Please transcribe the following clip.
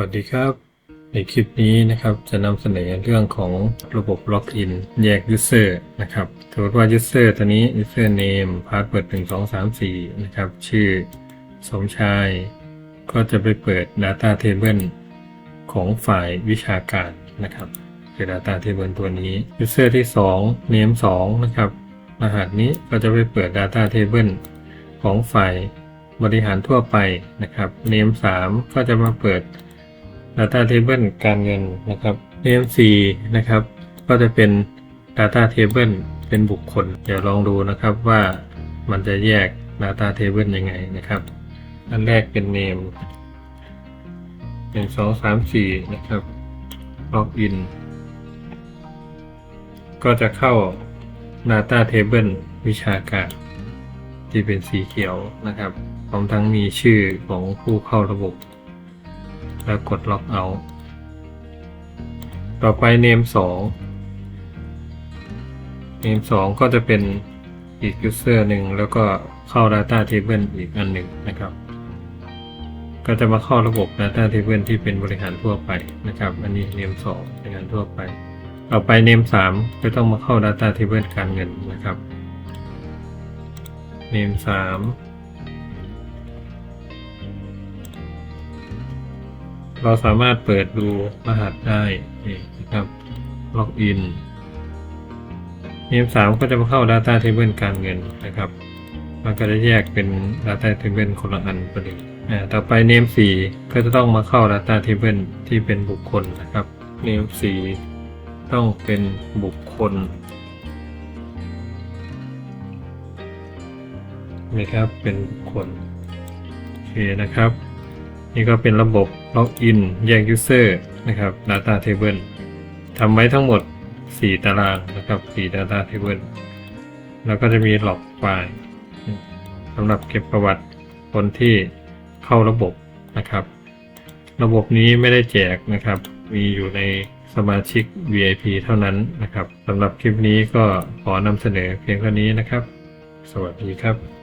วัสดีครับ ในคลิปนี้นะครับจะนำเสนอเรื่องของระบบล็อกอินแยก User นะครับสมมติว่า User ตัวนี้ User Name Password 1 2 3 4นะครับ ชื่อสมชาย ก็จะไปเปิด Data Table ของฝ่ายวิชาการนะครับคือ Data Table ตัวนี้ User ที่ 2 Name 2 นะครับ รหัสนี้ก็จะไปเปิด Data Table ของฝ่ายบริหารทั่วไปนะครับ Name 3 ก็จะมาเปิด Data Table การเงินนะครับ Name 4นะครับ ก็จะเป็น Data Table เป็นบุคคล เดี๋ยวลองดูนะครับว่ามันจะแยก Data Table ยังไงนะครับ อันแรกเป็น Name หนึ่งสองสามสี่นะครับ Login ก็จะเข้า Data Table วิชาการ ที่เป็นสีเขียวนะครับ พร้อมทั้งมีชื่อของผู้เข้าระบบ แล้วกดล็อกเอา ต่อไป name 2 name 2 ก็จะเป็นอีก user หนึ่งแล้วก็เข้า data table อีกอันหนึ่งนะครับ ก็จะมาเข้าระบบ data table ที่เป็นบริหารทั่วไปนะครับ อันนี้ name 2บริหารทั่วไป ต่อไป name 3 ก็ต้องมาเข้า data table การเงินนะครับ name 3 เราสามารถเปิดดูรหัสได้นี่นะครับล็อกอินเนมสามก็จะมาเข้า Data Table การเงินนะครับ มันก็จะแยกเป็น Data Table คนละอันไปเลยต่อไปเนมสี่ก็จะต้องมาเข้า Data Table ที่เป็นบุคคลนะครับเนมสี่ต้องเป็นบุคคลนะครับเป็นบุคคลโอเคนะครับ นี่ก็เป็นระบบ ล็อกอินแยก User นะครับ Data Table ทำไว้ทั้งหมด 4 ตารางนะครับ 4 Data Table แล้วก็จะมีล็อกไฟล์สำหรับเก็บประวัติคนที่เข้าระบบนะครับ ระบบนี้ไม่ได้แจกนะครับ มีอยู่ในสมาชิก VIP เท่านั้นนะครับสำหรับคลิปนี้ก็ขอนำเสนอเพียงเท่านี้นะครับ สวัสดีครับ